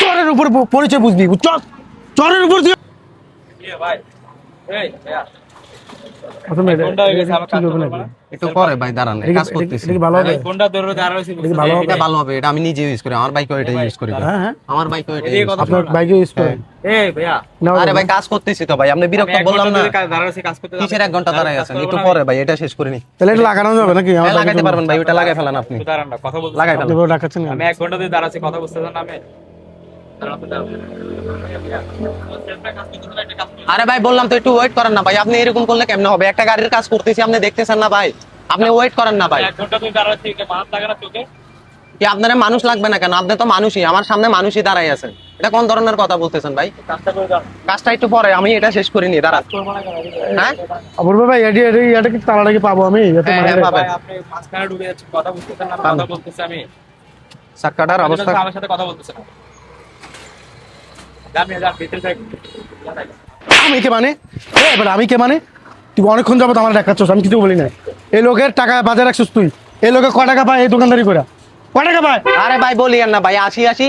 চরের উপর পরিচয় বুঝবি বুঝছ? চরের উপর দিয়ে ভাই এই ভাইয়া প্রথমে এটা- কোনটা হয়ে আমি নিজে ইউজ করি আমার বাইকও এটা ইউজ করি। হ্যাঁ হ্যাঁ। আমার বাইকও এটা এদিকে use কথা করি। আপনার বাইকে ইউজ করেন। এই ভাইয়া। না আরে ভাই কাজ করতেছি তো ভাই আপনি বিরক্ত বললাম না। ধরে কাজ- দাঁড়া রয়েছে, কাজ করতে কিসের এক ঘণ্টা দাঁড়ায় আছেন? একটু পরে ভাই এটা শেষ করে নি তাহলে এটা লাগানো যাবে নাকি? লাগাইতে পারবেন ভাই ওটা লাগাই ফেলান আপনি। একটু দাঁড়ান না, কথা বলতে লাগাই আপনি ফেলান। বড় ডাকাচ্ছেন কেন? আমি এক ঘণ্টা ধরে দাঁড়াচ্ছি কথা বুঝতেছেন না আমি দাঁড়ান তো, দাঁড়ান। আরে ভাই বললাম তো একটু ওয়েট করেন না ভাই। আপনি এরকম করলে কেমনে হবে? একটা গাড়ির কাজ করতেছি আপনি দেখতেছেন না ভাই। আপনি ওয়েট করেন না ভাই। কে আপনার মানুষ লাগবে না কেন? আপনি তো মানুষই আমার সামনে মানুষই দাঁড়াই আছেন এটা কোন ধরনের কথা বলতেছেন ভাই? কাজটা করে দাঁড়ান কাজটা একটু পরে আমি এটা শেষ করিনি দাঁড়া। করব হ্যাঁ? অপূর্ব ভাই এটি এটি এটা কি তাড়াটা কি পাবো আমি? হ্যাঁ, পাবেন। আপনি মাঝখানে ঢুকে যাচ্ছেন কথা বুঝতেছেন না কথা বলতেছি আমি। চাক্কাটার অবস্থা আমার সাথে কথা বলতেছেন আমি কে মানে? এবার আমি কে মানে? তুই অনেকক্ষণ যাব আমার দেখাচ্ছ আমি কিছু বলি না এই লোকের টাকা বাজার রাখছিস তুই। এই লোকে ক টাকা পায় এই দোকানদারি করে ক টাকা পায়? আরে ভাই বলি না ভাই আসি আসি।